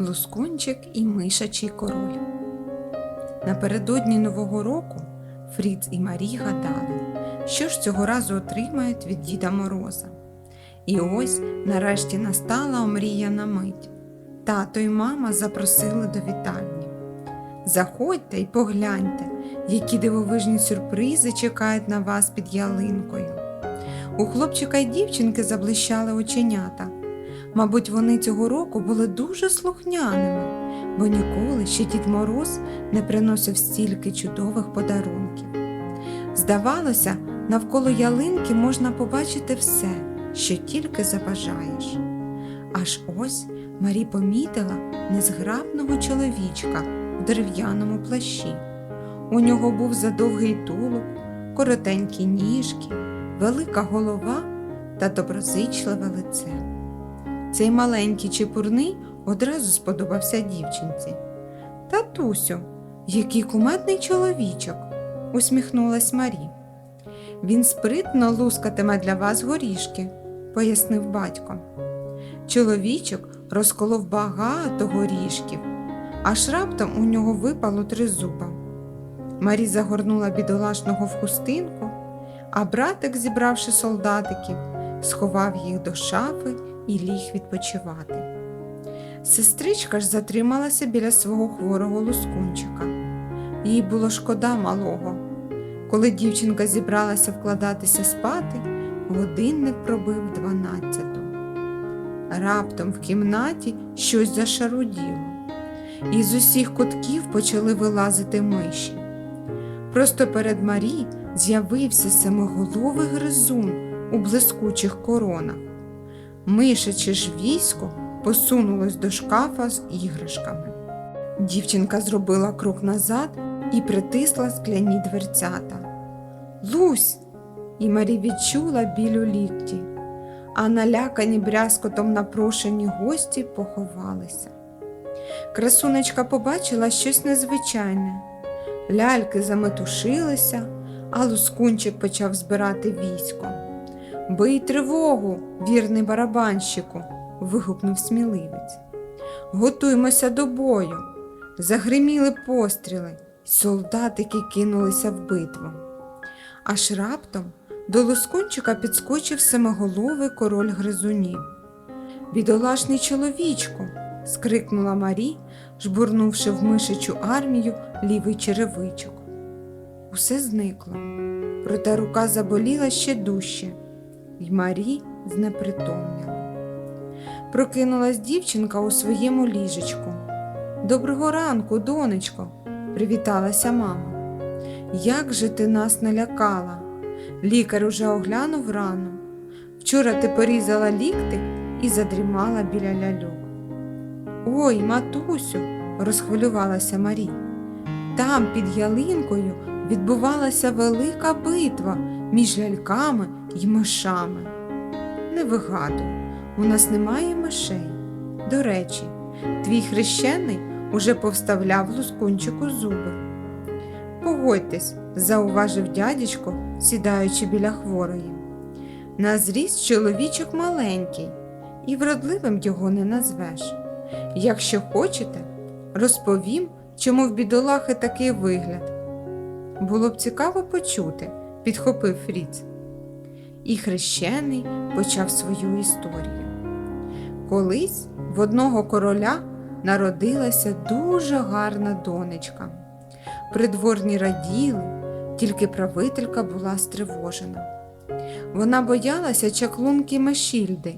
Лускунчик і мишачий король. Напередодні Нового року Фріц і Марі гадали, що ж цього разу отримають від Діда Мороза. І ось нарешті настала омріяна мить. Тато і мама запросили до вітальні. Заходьте і погляньте, які дивовижні сюрпризи чекають на вас під ялинкою. У хлопчика й дівчинки заблищали оченята. Мабуть, вони цього року були дуже слухняними, бо ніколи ще Дід Мороз не приносив стільки чудових подарунків. Здавалося, навколо ялинки можна побачити все, що тільки забажаєш. Аж ось Марі помітила незграбного чоловічка в дерев'яному плащі. У нього був задовгий тулуб, коротенькі ніжки, велика голова та доброзичливе лице. Цей маленький чепурний одразу сподобався дівчинці. Татусю, який кумедний чоловічок, усміхнулась Марі. Він спритно лускатиме для вас горішки, пояснив батько. Чоловічок розколов багато горішків, аж раптом у нього випало три зуба. Марі загорнула бідолашного в хустинку, а братик, зібравши солдатиків, сховав їх до шафи і ліг відпочивати. Сестричка ж затрималася біля свого хворого лускунчика. Їй було шкода малого. Коли дівчинка зібралася вкладатися спати, годинник пробив дванадцяту. Раптом в кімнаті щось зашаруділо, і з усіх кутків почали вилазити миші. Просто перед Марі з'явився семиголовий гризун у блискучих коронах. Мишаче ж військо посунулось до шкафа з іграшками. Дівчинка зробила крок назад і притисла скляні дверцята. Лусь! І Марі відчула біль у лікті, а налякані брязкотом напрошені гості поховалися. Красунечка побачила щось незвичайне. Ляльки заметушилися, а лускунчик почав збирати військо. Бий тривогу, вірний барабанщику, вигукнув сміливець. Готуймося до бою. Загриміли постріли, солдатики кинулися в битву. Аж раптом до лускунчика підскочив семиголовий король гризунів. Бідолашний чоловічку. скрикнула Марі, жбурнувши в мишичу армію лівий черевичок. Усе зникло, проте рука заболіла ще дужче, й Марі знепритомніла. Прокинулась дівчинка у своєму ліжечку. Доброго ранку, донечко, привіталася мама. Як же ти нас налякала? Лікар уже оглянув рану. Вчора ти порізала ліктик і задрімала біля ляльок. Ой, матусю, розхвилювалася Марі. Там під ялинкою відбувалася велика битва між ляльками й мишами. Не вигадуй, у нас немає мишей. До речі, твій хрещений уже повставляв лускунчику зуби. Погодьтесь, зауважив дядечко, сідаючи біля хворої. На зріст чоловічок маленький, і вродливим його не назвеш. Якщо хочете, розповім, чому в бідолахи такий вигляд. Було б цікаво почути, підхопив Фріц. І хрещений почав свою історію. Колись в одного короля народилася дуже гарна донечка. Придворні раділи, тільки правителька була стривожена. Вона боялася чаклунки Мешільди,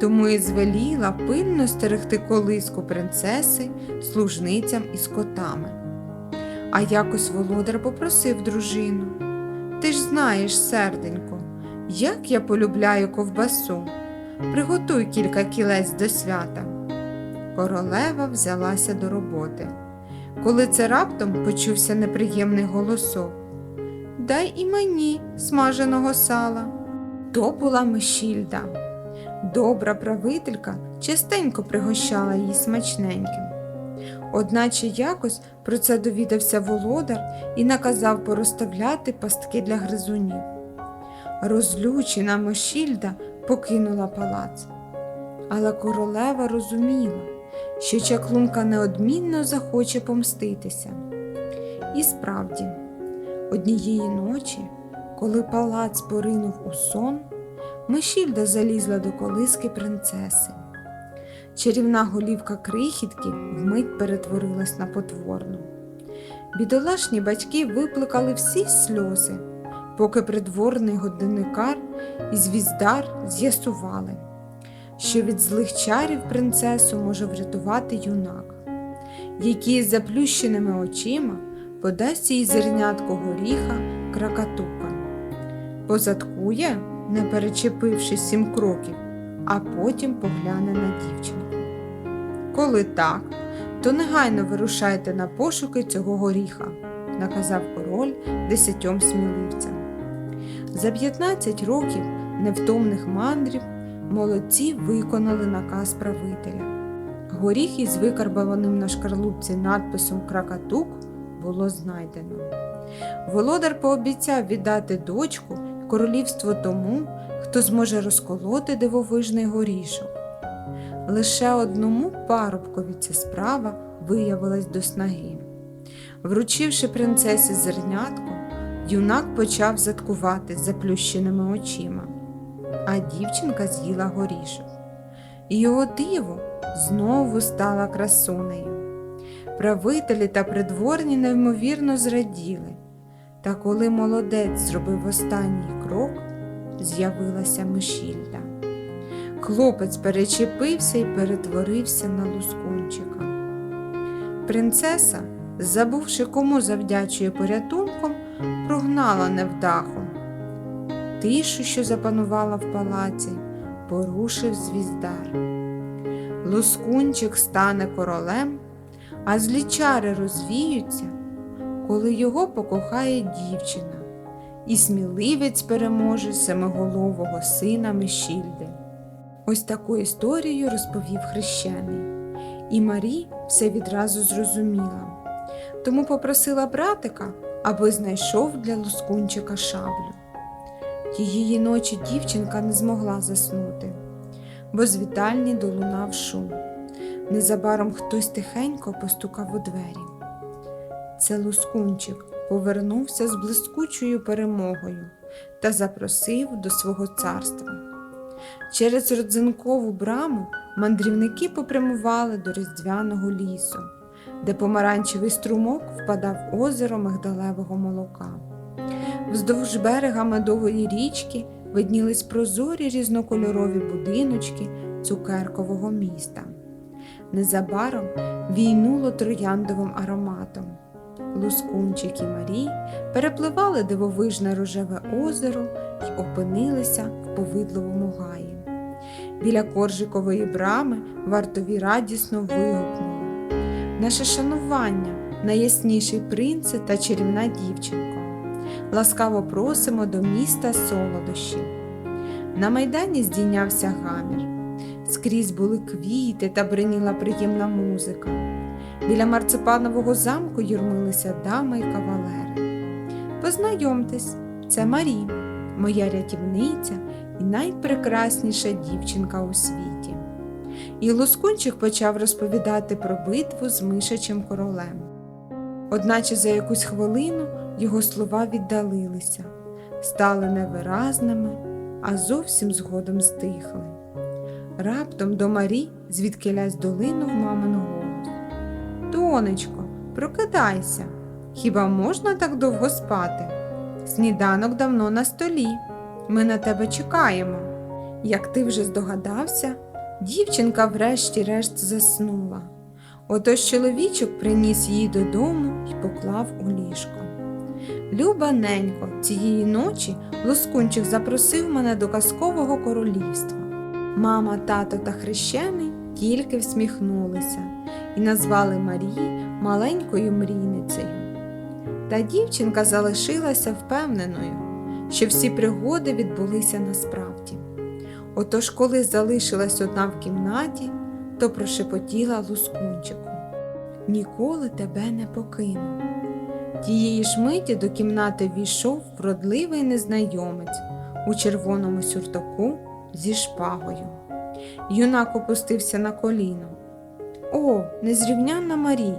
тому і звеліла пильно стерегти колиску принцеси служницям і скотами. А якось володар попросив дружину Ти ж знаєш, серденько, як я полюбляю ковбасу. Приготуй кілька кілець до свята. Королева взялася до роботи. Коли це раптом почувся неприємний голосок. Дай і мені смаженого сала. То була Мишільда. Добра правителька частенько пригощала її смачненьким. Одначе якось про це довідався володар і наказав порозставляти пастки для гризунів. Розлючена Мишільда покинула палац. Але королева розуміла, що чаклунка неодмінно захоче помститися. І справді, однієї ночі, коли палац поринув у сон, Мишільда залізла до колиски принцеси. Чарівна голівка крихітки вмить перетворилась на потворну. Бідолашні батьки виплакали всі сльози, поки придворний годинникар і звіздар з'ясували, що від злих чарів принцесу може врятувати юнак, який з заплющеними очима подасть їй зернятко горіха кракатука. Позадкує, не перечепивши сім кроків, а потім погляне на дівчинку. Коли так, то негайно вирушайте на пошуки цього горіха, наказав король десятьом сміливцям. За 15 років невтомних мандрів молодці виконали наказ правителя. Горіх із викарбованим на шкарлупці надписом Кракатук було знайдено. Володар пообіцяв віддати дочку королівство тому, хто зможе розколоти дивовижний горішок. Лише одному парубкові ця справа виявилась до снаги. Вручивши принцесі зернятко, юнак почав заткувати заплющеними очима, а дівчинка з'їла горішок. І його диво знову стала красунею. Правителі та придворні неймовірно зраділи, та коли молодець зробив останній крок, з'явилася Мишільда. Хлопець перечепився і перетворився на лускунчика. Принцеса, забувши, кому завдячує порятунком, прогнала невдаху. Тишу, що запанувала в палаці, порушив звіздар. Лускунчик стане королем, а злі чари розвіються, коли його покохає дівчина, і сміливець переможе семиголового сина Мишільди. Ось таку історію розповів хрещений, і Марі все відразу зрозуміла, тому попросила братика, аби знайшов для лускунчика шаблю. Тієї ночі дівчинка не змогла заснути, бо з вітальні долунав шум. Незабаром хтось тихенько постукав у двері. Це лускунчик повернувся з блискучою перемогою та запросив до свого царства. Через родзинкову браму мандрівники попрямували до різдвяного лісу, де помаранчевий струмок впадав озеро мигдалевого молока. Вздовж берега медової річки виднілись прозорі різнокольорові будиночки цукеркового міста. Незабаром війнуло трояндовим ароматом. Лускунчик і Марій перепливали дивовижне рожеве озеро і опинилися в повидловому гаї. Біля коржикової брами вартові радісно вигукнули Наше шанування, найясніший принце та чарівна дівчинко. Ласкаво просимо до міста солодощів. На майдані здійнявся гамір. Скрізь були квіти та бриніла приємна музика. Біля марципанового замку юрмилися дами й кавалери. Познайомтесь, це Марі, моя рятівниця і найпрекрасніша дівчинка у світі. І Лускунчик почав розповідати про битву з мишачим королем. Одначе за якусь хвилину його слова віддалилися, стали невиразними, а зовсім згодом стихли. Раптом до Марі звідкилясь долинув мамин голос. Донечко, прокидайся. Хіба можна так довго спати? Сніданок давно на столі. Ми на тебе чекаємо. Як ти вже здогадався, дівчинка врешті-решт заснула. Отож чоловічок приніс її додому і поклав у ліжко. Люба ненько, цієї ночі Лоскунчик запросив мене до казкового королівства. Мама, тато та хрещений тільки всміхнулися і назвали Марії маленькою мрійницею. Та дівчинка залишилася впевненою, що всі пригоди відбулися насправді. Отож, коли залишилась одна в кімнаті, то прошепотіла лускунчику Ніколи тебе не покину. Тієї ж миті до кімнати війшов вродливий незнайомець у червоному сюртоку зі шпагою. Юнак опустився на коліно. О, незрівнянна Марі,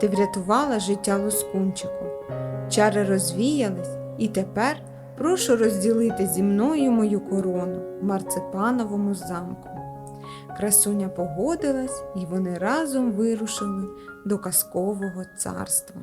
ти врятувала життя лоскунчику. Чари розвіялись, і тепер прошу розділити зі мною мою корону в марципановому замку. Красуня погодилась, і вони разом вирушили до казкового царства.